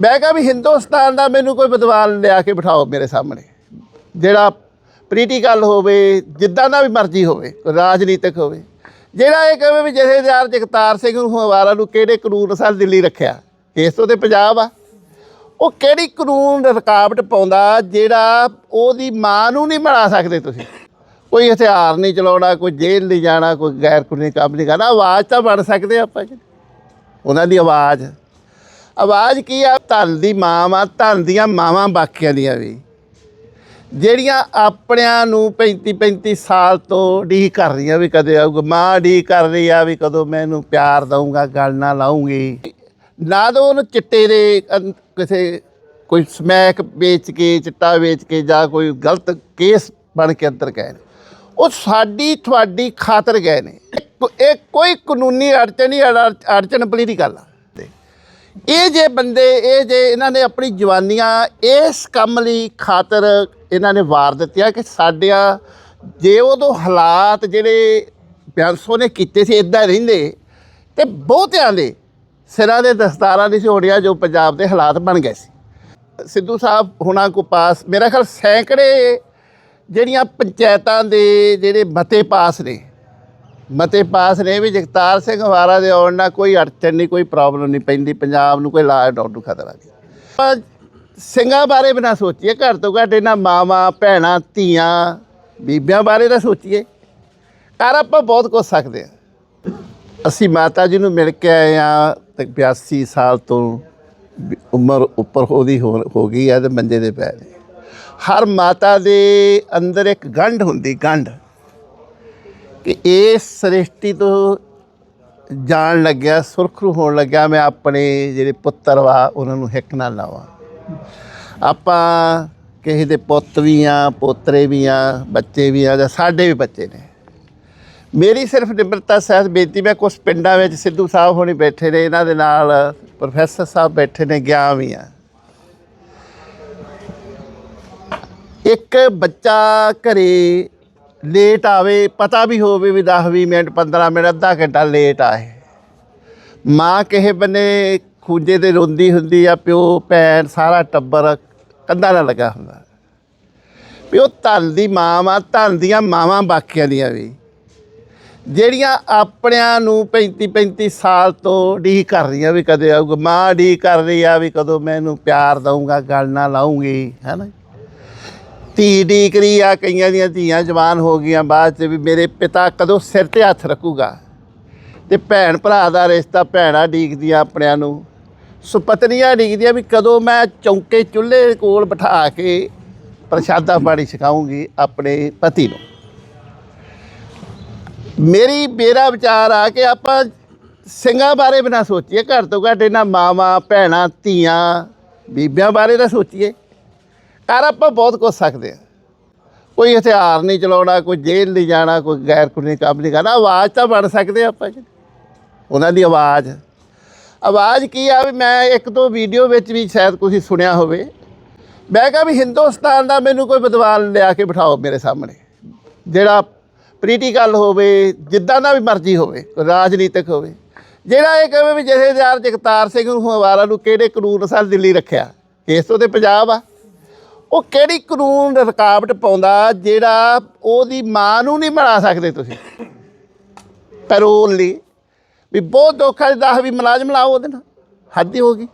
ਮੈਂ ਕਿਹਾ ਵੀ ਹਿੰਦੁਸਤਾਨ ਦਾ ਮੈਨੂੰ ਕੋਈ ਵਿਦਵਾਨ ਲਿਆ ਕੇ ਬਿਠਾਓ ਮੇਰੇ ਸਾਹਮਣੇ। ਜਿਹੜਾ ਪੋਲੀਟੀਕਲ ਹੋਵੇ, ਜਿੱਦਾਂ ਦਾ ਵੀ ਮਰਜ਼ੀ ਹੋਵੇ, ਰਾਜਨੀਤਿਕ ਹੋਵੇ। ਜਿਹੜਾ ਇਹ ਕਹੇ ਵੀ ਜਥੇਦਾਰ ਜਗਤਾਰ ਸਿੰਘ ਨੂੰ ਹਵਾਰਾ ਨੂੰ ਕਿਹੜੇ ਕਾਨੂੰਨ ਅਨੁਸਾਰ ਦਿੱਲੀ ਰੱਖਿਆ, ਇਸ ਤੋਂ ਤੇ ਪੰਜਾਬ ਆ। ਉਹ ਕਿਹੜੀ ਕਾਨੂੰਨ ਰੁਕਾਵਟ ਪਾਉਂਦਾ ਜਿਹੜਾ ਉਹਦੀ ਮਾਂ ਨੂੰ ਨਹੀਂ ਬਣਾ ਸਕਦੇ ਤੁਸੀਂ? ਕੋਈ ਹਥਿਆਰ ਨਹੀਂ ਚਲਾਉਣਾ, ਕੋਈ ਜੇਲ੍ਹ ਨਹੀਂ ਜਾਣਾ, ਕੋਈ ਗੈਰ ਕਾਨੂੰਨੀ ਕੰਮ ਨਹੀਂ ਕਰਨਾ। ਆਵਾਜ਼ ਤਾਂ ਬਣ ਸਕਦੇ ਆਪਾਂ ਜੀ। ਉਹਨਾਂ ਦੀ ਆਵਾਜ਼। ਆਵਾਜ਼ ਕੀ ਆ? ਧਨ ਦੀ ਮਾਂ ਵਾ, ਧਨ ਦੀਆਂ ਮਾਵਾਂ ਬਾਕੀਆਂ ਦੀਆਂ ਵੀ। ਜਿਹੜੀਆਂ ਆਪਣਿਆਂ ਨੂੰ 35 35 ਸਾਲ ਤੋਂ ਡੀ ਕਰ ਰਹੀਆਂ ਵੀ ਕਦੇ ਆਊਗਾ, ਮਾਂ ਡੀ ਕਰ ਰਹੀ ਆ ਵੀ ਕਦੋਂ ਮੈਂ ਇਹਨੂੰ ਪਿਆਰ ਦਊਂਗਾ, ਗੱਲ ਨਾ ਲਾਉਂਗੀ ਨਾ ਤਾਂ ਉਹਨੂੰ ਚਿੱਟੇ ਦੇ ਕਿਸੇ ਕੋਈ ਸਮੈਕ ਵੇਚ ਕੇ, ਚਿੱਟਾ ਵੇਚ ਕੇ ਜਾਂ ਕੋਈ ਗਲਤ ਕੇਸ ਬਣ ਕੇ ਅੰਦਰ ਗਏ ਨੇ। ਉਹ ਸਾਡੀ ਤੁਹਾਡੀ ਖਾਤਰ ਗਏ ਨੇ। ਇਹ- ਕੋਈ ਕਾਨੂੰਨੀ ਅੜਚਨ ਨਹੀਂ, ਅੜ- ਦੀ ਗੱਲ ਆ ਇਹ ਜੇ ਬੰਦੇ, ਇਹ ਜੇ ਇਹਨਾਂ ਨੇ ਆਪਣੀ ਜਵਾਨੀਆਂ ਇਸ ਕੰਮ ਲਈ ਖਾਤਰ ਇਹਨਾਂ ਨੇ ਵਾਰ ਦਿੱਤੀਆਂ ਕਿ ਸਾਡਿਆਂ ਜੇ ਉਦੋਂ ਹਾਲਾਤ ਜਿਹੜੇ ਬਿਆਨਸੋ ਨੇ ਕੀਤੇ ਸੀ ਇਦਾਂ ਰਹਿੰਦੇ ਤੇ ਬਹੁਤਿਆਂ ਦੇ ਸਿਰਾਂ ਦੇ ਦਸਤਾਰਾਂ ਨਹੀਂ ਸੀ ਹੋਣੀਆਂ ਜੋ ਪੰਜਾਬ ਦੇ ਹਾਲਾਤ ਬਣ ਗਏ ਸੀ। ਸਿੱਧੂ ਸਾਹਿਬ ਹੁਣਾਂ ਕੋ ਪਾਸ, ਮੇਰਾ ਖਿਆਲ ਸੈਂਕੜੇ ਜਿਹੜੀਆਂ ਪੰਚਾਇਤਾਂ ਦੇ ਜਿਹੜੇ ਮਤੇ ਪਾਸ ਨੇ ਮਤੇ ਪਾਸ ਨੇ ਵੀ ਜਗਤਾਰ ਸਿੰਘ ਹਵਾਰਾ ਦੇ ਆਉਣ ਨਾਲ ਕੋਈ ਅੜਚਨ ਨਹੀਂ, ਕੋਈ ਪ੍ਰੋਬਲਮ ਨਹੀਂ ਪੈਂਦੀ, ਪੰਜਾਬ ਨੂੰ ਕੋਈ ਲਾ ਡਾਊਨ ਨੂੰ ਖਤਰਾ ਨਹੀਂ। ਸਿੰਘਾਂ ਬਾਰੇ ਬਿਨਾ ਸੋਚੀਏ ਘਰ ਤੋਂ ਘੱਟ ਇਹਨਾਂ ਮਾਵਾਂ, ਭੈਣਾਂ, ਧੀਆਂ, ਬੀਬੀਆਂ ਬਾਰੇ ਤਾਂ ਸੋਚੀਏ। ਕਰ ਆਪਾਂ ਬਹੁਤ ਕੁਝ ਸਕਦੇ ਆ ਅਸੀਂ ਮਾਤਾ ਜੀ ਨੂੰ ਮਿਲ ਕੇ ਆਏ ਆ ਤੇ 82 ਸਾਲ ਤੋਂ ਉਮਰ ਉੱਪਰ ਉਹਦੀ ਹੋ ਹੋ ਗਈ ਆ ਤੇ ਮੰਜੇ ਦੇ ਪੈ ਹਰ ਮਾਤਾ ਦੇ ਅੰਦਰ ਇੱਕ ਗੰਢ ਹੁੰਦੀ, ਗੰਢ। ਕਿ ਇਸ ਸ੍ਰਿਸ਼ਟੀ ਤੋਂ ਜਾਣ ਲੱਗਿਆ ਸੁਰਖਰੂ ਹੋਣ ਲੱਗਿਆ, ਮੈਂ ਆਪਣੇ ਜਿਹੜੇ ਪੁੱਤਰ ਵਾ, ਉਹਨਾਂ ਨੂੰ ਹਿੱਕ ਨਾਲ ਲਾਵਾਂ। ਆਪਾਂ ਕਿਸੇ ਦੇ ਪੁੱਤ ਵੀ ਆ, ਪੋਤਰੇ ਵੀ ਆ, ਬੱਚੇ ਵੀ ਆ, ਜਾਂ ਸਾਡੇ ਵੀ ਬੱਚੇ ਨੇ। ਮੇਰੀ ਸਿਰਫ ਨਿਮਰਤਾ ਸਹਿਤ ਬੇਨਤੀ, ਮੈਂ ਕੁਝ ਪਿੰਡਾਂ ਵਿੱਚ ਸਿੱਧੂ ਸਾਹਿਬ ਹੋਣੀ ਬੈਠੇ ਨੇ, ਇਹਨਾਂ ਦੇ ਨਾਲ ਪ੍ਰੋਫੈਸਰ ਸਾਹਿਬ ਬੈਠੇ ਨੇ ਗਿਆ ਵੀ ਆ। ਇੱਕ ਬੱਚਾ ਘਰੇ ਲੇਟ ਆਵੇ, ਪਤਾ ਵੀ ਹੋਵੇ ਵੀ 10 20 ਮਿੰਟ 15 ਮਿੰਟ, ਅੱਧਾ ਘੰਟਾ ਲੇਟ ਆਏ। ਮਾਂ ਕਿਸੇ ਬੰਨੇ ਖੂੰਜੇ ਤੇ ਰੋਂਦੀ ਹੁੰਦੀ ਆ, ਪਿਓ, ਭੈਣ, ਸਾਰਾ ਟੱਬਰ ਕੰਧਾਂ ਨਾਲ ਲੱਗਾ ਹੁੰਦਾ। ਵੀ ਉਹ ਧਨ ਦੀ ਮਾਂ ਵਾ, ਧਨ ਦੀਆਂ ਮਾਵਾਂ ਬਾਕੀਆਂ ਦੀਆਂ ਵੀ, ਜਿਹੜੀਆਂ ਆਪਣਿਆਂ ਨੂੰ 35 35 ਸਾਲ ਤੋਂ ਡੀ ਕਰ ਰਹੀਆਂ ਵੀ ਕਦੇ ਆਊਗਾ। ਮਾਂ ਡੀ ਕਰ ਰਹੀ ਆ ਵੀ ਕਦੋਂ ਮੈਂ ਇਹਨੂੰ ਪਿਆਰ ਦਊਂਗਾ, ਗੱਲ ਨਾ ਲਾਉਂਗੀ ਹੈਨਾ ਧੀ ਡੀਕਰੀ ਆ, ਕਈਆਂ ਦੀਆਂ ਧੀਆਂ ਜਵਾਨ ਹੋ ਗਈਆਂ ਬਾਅਦ ਚ ਵੀ ਮੇਰੇ ਪਿਤਾ ਕਦੋਂ ਸਿਰ ਤੇ ਹੱਥ ਰੱਖੂਗਾ। ਤੇ ਭੈਣ ਭਰਾ ਦਾ ਰਿਸ਼ਤਾ ਭੈਣਾਂ ਡੀਕਦੀਆਂ ਆਪਣਿਆਂ ਨੂੰ। ਸੁਪਤਨੀਆਂ ਡੀਕਦੀਆਂ ਵੀ ਕਦੋਂ ਮੈਂ ਚੌਂਕੇ ਚੁੱਲ੍ਹੇ ਕੋਲ ਬਿਠਾ ਕੇ ਪ੍ਰਸ਼ਾਦਾ ਪਾਣੀ ਛਕਾਉਂਗੀ ਆਪਣੇ ਪਤੀ ਨੂੰ। ਮੇਰੀ ਮੇਰਾ ਵਿਚਾਰ ਆ ਕਿ ਆਪਾਂ ਸਿੰਘਾਂ ਬਾਰੇ ਬਿਨਾ ਸੋਚੀਏ, ਘਰ ਤੋਂ ਘੱਟ ਇਹਨਾਂ ਮਾਵਾਂ, ਭੈਣਾਂ, ਧੀਆਂ, ਬੀਬੀਆਂ ਬਾਰੇ ਤਾਂ ਸੋਚੀਏ। ਕਰ ਆਪਾਂ ਬਹੁਤ ਕੁਝ ਸਕਦੇ ਆ ਕੋਈ ਹਥਿਆਰ ਨਹੀਂ ਚਲਾਉਣਾ, ਕੋਈ ਜੇਲ੍ਹ ਨਹੀਂ ਜਾਣਾ, ਕੋਈ ਗੈਰ ਕਾਨੂੰਨੀ ਕੰਮ ਨਹੀਂ ਕਰਨਾ। ਆਵਾਜ਼ ਤਾਂ ਬਣ ਸਕਦੇ ਆ ਆਪਾਂ ਜੀ। ਉਹਨਾਂ ਦੀ ਆਵਾਜ਼। ਆਵਾਜ਼ ਕੀ ਆ ਵੀ ਮੈਂ ਇੱਕ ਦੋ ਵੀਡੀਓ ਵਿੱਚ ਵੀ ਸ਼ਾਇਦ ਤੁਸੀਂ ਸੁਣਿਆ ਹੋਵੇ। ਮੈਂ ਕਿਹਾ ਵੀ ਹਿੰਦੁਸਤਾਨ ਦਾ ਮੈਨੂੰ ਕੋਈ ਵਿਦਵਾਨ ਲਿਆ ਕੇ ਬਿਠਾਓ ਮੇਰੇ ਸਾਹਮਣੇ। ਜਿਹੜਾ ਪੋਲੀਟੀਕਲ ਹੋਵੇ, ਜਿੱਦਾਂ ਦਾ ਵੀ ਮਰਜ਼ੀ ਹੋਵੇ, ਰਾਜਨੀਤਿਕ ਹੋਵੇ। ਜਿਹੜਾ ਇਹ ਕਹੇ ਵੀ ਜਥੇਦਾਰ ਜਗਤਾਰ ਸਿੰਘ ਨੂੰ ਹਵਾਰਾ ਨੂੰ ਕਿਹੜੇ ਕਾਨੂੰਨ ਅਨੁਸਾਰ ਦਿੱਲੀ ਰੱਖਿਆ, ਇਸ ਤੋਂ ਤੇ ਪੰਜਾਬ ਆ। ਉਹ ਕਿਹੜੀ ਕਾਨੂੰਨ ਰੁਕਾਵਟ ਪਾਉਂਦਾ ਜਿਹੜਾ ਉਹਦੀ ਮਾਂ ਨੂੰ ਨਹੀਂ ਬਣਾ ਸਕਦੇ ਤੁਸੀਂ? ਪੈਰੋਲ ਲਈ ਵੀ ਬਹੁਤ ਧੋਖਾ ਦਾ ਵੀ ਮੁਲਾਜ਼ਮ ਲਾਓ ਉਹਦੇ ਨਾਲ। ਹੱਦ ਹੀ ਹੋ ਗਈ।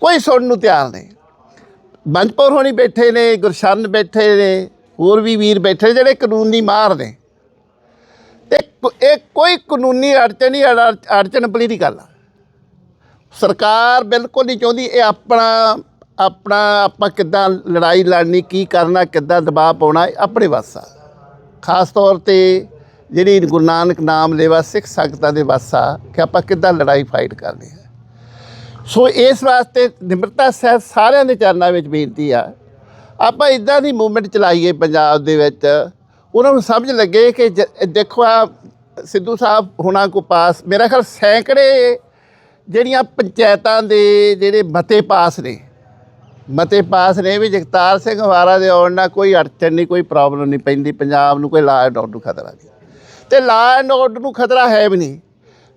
ਕੋਈ ਸੁਣਨ ਨੂੰ ਤਿਆਰ ਨਹੀਂ। ਬੰਜਪੁਰ ਹੋਣੀ ਬੈਠੇ ਨੇ, ਗੁਰਸ਼ਰਨ ਬੈਠੇ ਨੇ, ਹੋਰ ਵੀ ਵੀਰ ਬੈਠੇ ਜਿਹੜੇ ਕਾਨੂੰਨੀ ਮਾਰ ਨੇ। ਇਹ ਕੋਈ ਕਾਨੂੰਨੀ ਅੜਚਨ ਹੀ ਅੜ- ਅੜਚਨ ਪੋਲੀਟੀਕਲ ਗੱਲ ਸਰਕਾਰ ਬਿਲਕੁਲ ਨਹੀਂ ਚਾਹੁੰਦੀ ਇਹ ਆਪਣਾ ਆਪਣਾ ਆਪਾਂ ਕਿੱਦਾਂ ਲੜਾਈ ਲੜਨੀ, ਕੀ ਕਰਨਾ, ਕਿੱਦਾਂ ਦਬਾਅ ਪਾਉਣਾ, ਇਹ ਆਪਣੇ ਵੱਸ ਖਾਸ ਤੌਰ ਤੇ ਜਿਹੜੀ ਗੁਰੂ ਨਾਨਕ ਨਾਮ ਲੈਵਾ ਸਿੱਖ ਸੰਗਤਾਂ ਦੇ ਵਾਸਾ ਕਿ ਆਪਾਂ ਕਿੱਦਾਂ ਲੜਾਈ ਫਾਈਟ ਕਰਨੀ ਹੈ। ਸੋ ਇਸ ਵਾਸਤੇ ਨਿਮਰਤਾ ਸਹਿਤ ਸਾਰਿਆਂ ਦੇ ਚਰਨਾਂ ਵਿੱਚ ਬੇਨਤੀ ਆ, ਆਪਾਂ ਇਦਾਂ ਦੀ ਮੂਵਮੈਂਟ ਚਲਾਈਏ ਪੰਜਾਬ ਦੇ ਵਿੱਚ, ਉਹਨਾਂ ਨੂੰ ਸਮਝ ਲੱਗੇ ਕਿ ਜ- ਦੇਖੋ ਆ ਸਿੱਧੂ ਸਾਹਿਬ ਹੁਣਾਂ ਕੋ ਪਾਸ, ਮੇਰਾ ਖਿਆਲ ਸੈਂਕੜੇ ਜਿਹੜੀਆਂ ਪੰਚਾਇਤਾਂ ਦੇ ਜਿਹੜੇ ਮਤੇ ਪਾਸ ਨੇ ਮਤੇ ਪਾਸ ਨੇ ਵੀ ਜਗਤਾਰ ਸਿੰਘ ਹਵਾਰਾ ਦੇ ਆਉਣ ਨਾਲ ਕੋਈ ਅੜਚਨ ਨਹੀਂ, ਕੋਈ ਪ੍ਰੋਬਲਮ ਨਹੀਂ ਪੈਂਦੀ, ਪੰਜਾਬ ਨੂੰ ਕੋਈ ਲਾ ਐਂਡ ਆਰਡਰ ਨੂੰ ਖਤਰਾ ਨਹੀਂ। ਤੇ ਲਾ ਐਂਡ ਆਰਡਰ ਨੂੰ ਖਤਰਾ ਹੈ ਵੀ ਨਹੀਂ।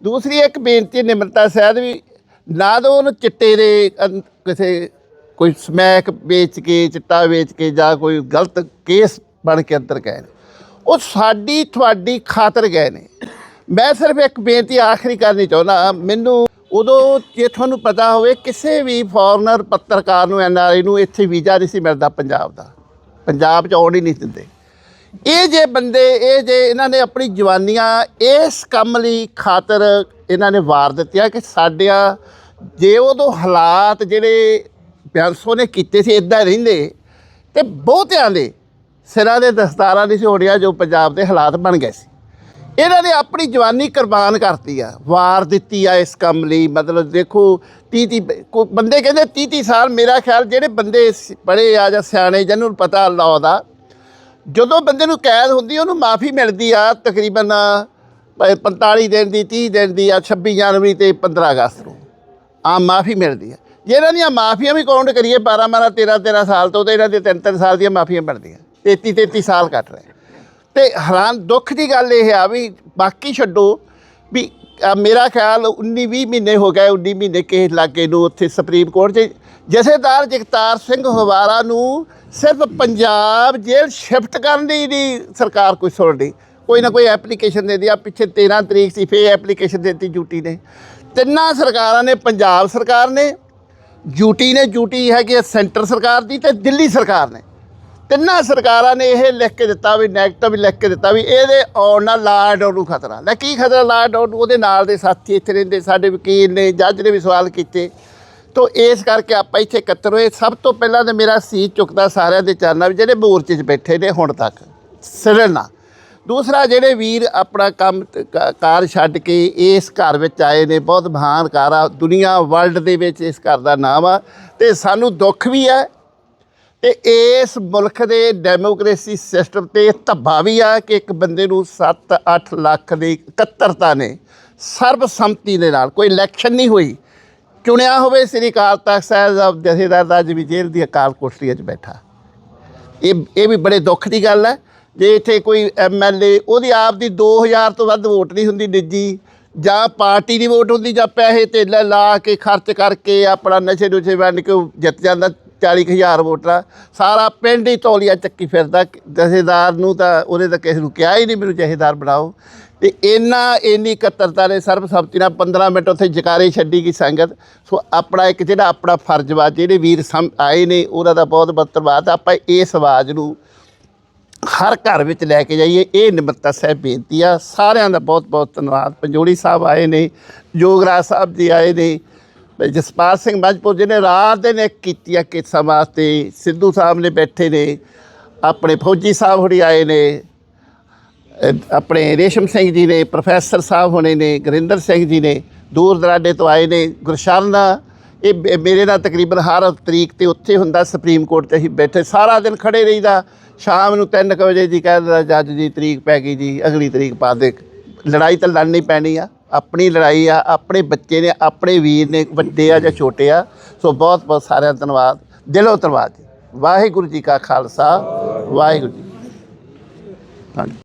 ਦੂਸਰੀ ਇੱਕ ਬੇਨਤੀ ਨਿਮਰਤਾ ਸਹਿਤ ਵੀ ਨਾ ਤਾਂ ਉਹਨੂੰ ਚਿੱਟੇ ਦੇ ਅੰ- ਕਿਸੇ ਕੋਈ ਸਮੈਕ ਵੇਚ ਕੇ, ਚਿੱਟਾ ਵੇਚ ਕੇ ਜਾਂ ਕੋਈ ਗਲਤ ਕੇਸ ਬਣ ਕੇ ਅੰਦਰ ਗਏ ਨੇ। ਉਹ ਸਾਡੀ ਤੁਹਾਡੀ ਖਾਤਰ ਗਏ ਨੇ। ਮੈਂ ਸਿਰਫ ਇੱਕ ਬੇਨਤੀ ਆਖਰੀ ਕਰਨੀ ਚਾਹੁੰਦਾ, ਮੈਨੂੰ ਉਦੋਂ ਜੇ ਤੁਹਾਨੂੰ ਪਤਾ ਹੋਵੇ, ਕਿਸੇ ਵੀ ਫੋਰਨਰ ਪੱਤਰਕਾਰ ਨੂੰ ਐਨਆਰਆਈ ਨੂੰ ਇੱਥੇ ਵੀਜ਼ਾ ਨਹੀਂ ਸੀ ਮਿਲਦਾ ਪੰਜਾਬ ਦਾ। ਪੰਜਾਬ 'ਚ ਆਉਣ ਹੀ ਨਹੀਂ ਦਿੰਦੇ। ਇਹ ਜੇ ਬੰਦੇ, ਇਹ ਜੇ ਇਹਨਾਂ ਨੇ ਆਪਣੀ ਜਵਾਨੀਆਂ ਇਸ ਕੰਮ ਲਈ ਖਾਤਰ ਇਹਨਾਂ ਨੇ ਵਾਰ ਦਿੱਤੀਆਂ ਕਿ ਸਾਡਿਆਂ, ਜੇ ਉਦੋਂ ਹਾਲਾਤ ਜਿਹੜੇ ਬਿਆੰਸੋ ਨੇ ਕੀਤੇ ਸੀ ਇਦਾਂ ਰਹਿੰਦੇ, ਤੇ ਬਹੁਤਿਆਂ ਦੇ ਸਿਰਾਂ ਦੇ ਦਸਤਾਰਾਂ ਨਹੀਂ ਸੀ ਹੋਣੀਆਂ ਜੋ ਪੰਜਾਬ ਦੇ ਹਾਲਾਤ ਬਣ ਗਏ ਸੀ। ਇਹਨਾਂ ਨੇ ਆਪਣੀ ਜਵਾਨੀ ਕੁਰਬਾਨ ਕਰਤੀ ਆ, ਵਾਰ ਦਿੱਤੀ ਆ ਇਸ ਕੰਮ ਲਈ, ਮਤਲਬ ਦੇਖੋ 30 30 ਕੋ, ਬੰਦੇ ਕਹਿੰਦੇ 30 30 ਸਾਲ ਮੇਰਾ ਖਿਆਲ ਜਿਹੜੇ ਬੰਦੇ ਸ- ਪੜ੍ਹੇ ਆ ਜਾਂ ਸਿਆਣੇ ਜਿਹਨਾਂ ਨੂੰ ਪਤਾ ਲਾਅ ਦਾ, ਜਦੋਂ ਬੰਦੇ ਨੂੰ ਕੈਦ ਹੁੰਦੀ ਉਹਨੂੰ ਮਾਫੀ ਮਿਲਦੀ ਆ ਤਕਰੀਬਨ ਪ- 45 ਦਿਨ ਦੀ 30 ਦਿਨ ਦੀ ਆ 26 ਜਨਵਰੀ ਤੇ 15 ਅਗਸਤ ਨੂੰ ਆ ਮਾਫੀ ਮਿਲਦੀ ਆ। ਜੇ ਇਹਨਾਂ ਦੀਆਂ ਮਾਫੀਆਂ ਵੀ ਕਾਊਂਟ ਕਰੀਏ 12 12 13 13 ਸਾਲ ਤੋਂ ਤੇ ਇਹਨਾਂ ਦੇ 3 3 ਸਾਲ ਦੀਆਂ ਮਾਫੀਆਂ ਮਿਲਦੀਆਂ 33 33 ਸਾਲ ਕੱਟ ਰਹੇ। ਤੇ ਹੈਰਾਨ ਦੁੱਖ ਦੀ ਗੱਲ ਇਹ ਆ ਵੀ ਬਾਕੀ ਛੱਡੋ ਵੀ ਅ, ਮੇਰਾ ਖਿਆਲ 19 20 ਮਹੀਨੇ ਹੋ ਗਏ 19 ਮਹੀਨੇ ਕਿਸੇ ਲਾਗੇ ਨੂੰ ਉੱਥੇ ਸੁਪਰੀਮ ਕੋਰਟ 'ਚ। ਜਥੇਦਾਰ ਜਗਤਾਰ ਸਿੰਘ ਹਵਾਰਾ ਨੂੰ ਸਿਰਫ ਪੰਜਾਬ ਜੇਲ੍ਹ ਸ਼ਿਫਟ ਕਰਨ ਦੀ ਨਹੀਂ ਸਰਕਾਰ ਕੋਈ ਸੁਣਦੀ ਕੋਈ ਨਾ ਕੋਈ ਐਪਲੀਕੇਸ਼ਨ ਦੇ ਦਿਆ। ਪਿੱਛੇ 13 ਤਰੀਕ ਸੀ ਫੇਰ ਐਪਲੀਕੇਸ਼ਨ ਦਿੱਤੀ ਯੂਟੀ ਨੇ। ਤਿੰਨਾਂ ਸਰਕਾਰਾਂ ਨੇ ਪੰਜਾਬ ਸਰਕਾਰ ਨੇ ਯੂਟੀ ਨੇ ਯੂਟੀ ਹੈਗੀ ਹੈ ਸੈਂਟਰ ਸਰਕਾਰ ਦੀ ਤੇ ਦਿੱਲੀ ਸਰਕਾਰ ਨੇ। ਤਿੰਨਾਂ ਸਰਕਾਰਾਂ ਨੇ ਇਹ ਲਿਖ ਕੇ ਦਿੱਤਾ ਵੀ ਨੈਗੇਟਿਵ ਲਿਖ ਕੇ ਦਿੱਤਾ ਵੀ ਇਹਦੇ ਆਉਣ ਨਾਲ ਲਾਅ ਨੂੰ ਖਤਰਾ। ਲੈ ਕੀ ਖਤਰਾ ਲਾਅ ਨੂੰ? ਉਹਦੇ ਨਾਲ ਦੇ ਸਾਥੀ ਇੱਥੇ ਰਹਿੰਦੇ, ਸਾਡੇ ਵਕੀਲ ਨੇ, ਜੱਜ ਨੇ ਵੀ ਸਵਾਲ ਕੀਤੇ। ਤੋ ਇਸ ਕਰਕੇ ਆਪਾਂ ਇੱਥੇ ਇਕੱਤਰ ਹੋਏ। ਸਭ ਤੋਂ ਪਹਿਲਾਂ ਤਾਂ ਮੇਰਾ ਸੀਟ ਚੁੱਕਦਾ ਸਾਰਿਆਂ ਦੇ ਚਰਨਾਂ ਵਿੱਚ, ਜਿਹੜੇ ਮੋਰਚੇ 'ਚ ਬੈਠੇ ਨੇ ਹੁਣ ਤੱਕ। ਸਿਰਣਾ ਦੂਸਰਾ, ਜਿਹੜੇ ਵੀਰ ਆਪਣਾ ਕੰਮ ਤੇ ਕਾਰ ਛੱਡ ਕੇ ਇਸ ਘਰ ਵਿੱਚ ਆਏ ਨੇ, ਬਹੁਤ ਮਹਾਨ ਕਾਰ ਆ। ਦੁਨੀਆ ਵਰਲਡ ਦੇ ਵਿੱਚ ਇਸ ਘਰ ਦਾ ਨਾਮ ਆ। ਤੇ ਸਾਨੂੰ ਦੁੱਖ ਵੀ ਹੈ ਤੇ ਇਸ ਮੁਲਕ ਦੇ ਡੈਮੋਕ੍ਰੇਸੀ ਸਿਸਟਮ ਤੇ ਧੱਬਾ ਵੀ ਆ ਕਿ ਇੱਕ ਬੰਦੇ ਨੂੰ 7-8 ਲੱਖ ਦੀ ਇਕੱਤਰਤਾ ਨੇ ਸਰਬਸੰਮਤੀ ਦੇ ਨਾਲ, ਕੋਈ ਇਲੈਕਸ਼ਨ ਨਹੀਂ ਹੋਈ। ਚੁਣਿਆ ਹੋਵੇ ਸ੍ਰੀ ਅਕਾਲ ਤਖਤ ਸਾਹਿਬ ਦਾ ਜਥੇਦਾਰ ਦਾ ਅੱਜ ਜੇਲ੍ਹ ਦੀ ਅਕਾਲ ਕੋਠੜੀ 'ਚ ਬੈਠਾ। ਇਹ ਇਹ ਵੀ ਬੜੇ ਦੁੱਖ ਦੀ ਗੱਲ ਹੈ। ਜੇ ਇੱਥੇ ਕੋਈ ਐਮਐਲਏ ਉਹਦੀ ਆਪ ਦੀ 2000 ਤੋਂ ਵੱਧ ਵੋਟ ਨਹੀਂ ਹੁੰਦੀ ਨਿੱਜੀ, ਜਾਂ ਪਾਰਟੀ ਦੀ ਵੋਟ ਹੁੰਦੀ ਜਾਂ ਪੈਸੇ ਤੇ ਲਾ ਕੇ ਖਰਚ ਕਰਕੇ ਆਪਣਾ ਨਸ਼ੇ ਨੁਸ਼ੇ ਵੰਡ ਕੇ ਉਹ ਜਿੱਤ ਜਾਂਦਾ 40000 ਵੋਟਾਂ। ਸਾਰਾ ਪਿੰਡ ਹੀ ਤੌਲੀਆ ਚੱਕੀ ਫਿਰਦਾ। ਜਥੇਦਾਰ ਨੂੰ ਤਾਂ ਉਹਨੇ ਤਾਂ ਕਿਸੇ ਨੂੰ ਕਿਹਾ ਹੀ ਨਹੀਂ ਮੈਨੂੰ ਜਥੇਦਾਰ ਬਣਾਓ। ਤੇ ਇੰਨਾ, ਇੰਨੀ ਇਕੱਤਰਤਾ ਨੇ ਸਰਬਸੰਮਤੀ ਨਾਲ 15 ਮਿੰਟ ਉੱਥੇ ਜਕਾਰੇ ਛੱਡੀ ਗਈ ਸੰਗਤ। ਸੋ ਆਪਣਾ ਇੱਕ ਜਿਹੜਾ ਆਪਣਾ ਫਰਜ਼ ਵਾ, ਜਿਹੜੇ ਵੀਰ ਸਮ ਆਏ ਨੇ, ਉਹਨਾਂ ਦਾ ਬਹੁਤ ਬਹੁਤ ਧੰਨਵਾਦ। ਆਪਾਂ ਇਸ ਆਵਾਜ਼ ਨੂੰ ਹਰ ਘਰ ਵਿੱਚ ਲੈ ਕੇ ਜਾਈਏ। ਇਹ ਨਿਮਰਤਾ ਸਾਹਿਬ ਬੇਨਤੀ ਆ। ਸਾਰਿਆਂ ਦਾ ਬਹੁਤ ਬਹੁਤ ਧੰਨਵਾਦ। ਪੰਜੋੜੀ ਸਾਹਿਬ ਆਏ ਨੇ, ਜੋਗਰਾਜ ਸਾਹਿਬ ਜੀ ਆਏ ਨੇ ਜਸਪਾਲ ਸਿੰਘ ਮਜਪੁਰ ਨੇ ਰਾਤ ਦਿਨ ਇੱਕ ਕੀਤੀ ਆ ਕਿਸਾਂ ਵਾਸਤੇ, ਸਿੱਧੂ ਸਾਹਿਬ ਨੇ ਬੈਠੇ ਨੇ, ਆਪਣੇ ਫੌਜੀ ਸਾਹਿਬ ਹੋਰੀ ਆਏ ਨੇ ਆਪਣੇ ਰੇਸ਼ਮ ਸਿੰਘ ਜੀ ਨੇ, ਪ੍ਰੋਫੈਸਰ ਸਾਹਿਬ ਹੋਣੇ ਨੇ, ਗੁਰਿੰਦਰ ਸਿੰਘ ਜੀ ਨੇ, ਦੂਰ ਦਰਾਡੇ ਤੋਂ ਆਏ ਨੇ, ਗੁਰਸ਼ਰਨ, ਇਹ ਮੇਰੇ ਨਾਲ ਤਕਰੀਬਨ ਹਰ ਤਰੀਕ ਤੇ ਉੱਥੇ ਹੁੰਦਾ ਸੁਪਰੀਮ ਕੋਰਟ ਤੇ ਅਸੀਂ ਬੈਠੇ, ਸਾਰਾ ਦਿਨ ਖੜੇ ਰਹੀਦਾ, ਸ਼ਾਮ ਨੂੰ 3 ਵਜੇ ਜੀ ਕਹਿੰਦਾ ਜੱਜ ਜੀ ਤਰੀਕ ਪੈ ਗਈ ਜੀ, ਅਗਲੀ ਤਰੀਕ ਪਾ ਦੇ ਲੜਾਈ ਤਾਂ ਲੜਨੀ ਪੈਣੀ ਆ। ਆਪਣੀ ਲੜਾਈ ਆ, ਆਪਣੇ ਬੱਚੇ ਨੇ, ਆਪਣੇ ਵੀਰ ਨੇ, ਵੱਡੇ ਆ ਜਾਂ ਛੋਟੇ ਆ, ਸੋ ਬਹੁਤ ਬਹੁਤ ਸਾਰਿਆਂ ਦਾ ਧੰਨਵਾਦ, ਦਿਲੋਂ ਧੰਨਵਾਦ ਜੀ। ਵਾਹਿਗੁਰੂ ਜੀ ਕਾ ਖਾਲਸਾ, ਵਾਹਿਗੁਰੂ ਜੀ ਹਾਂਜੀ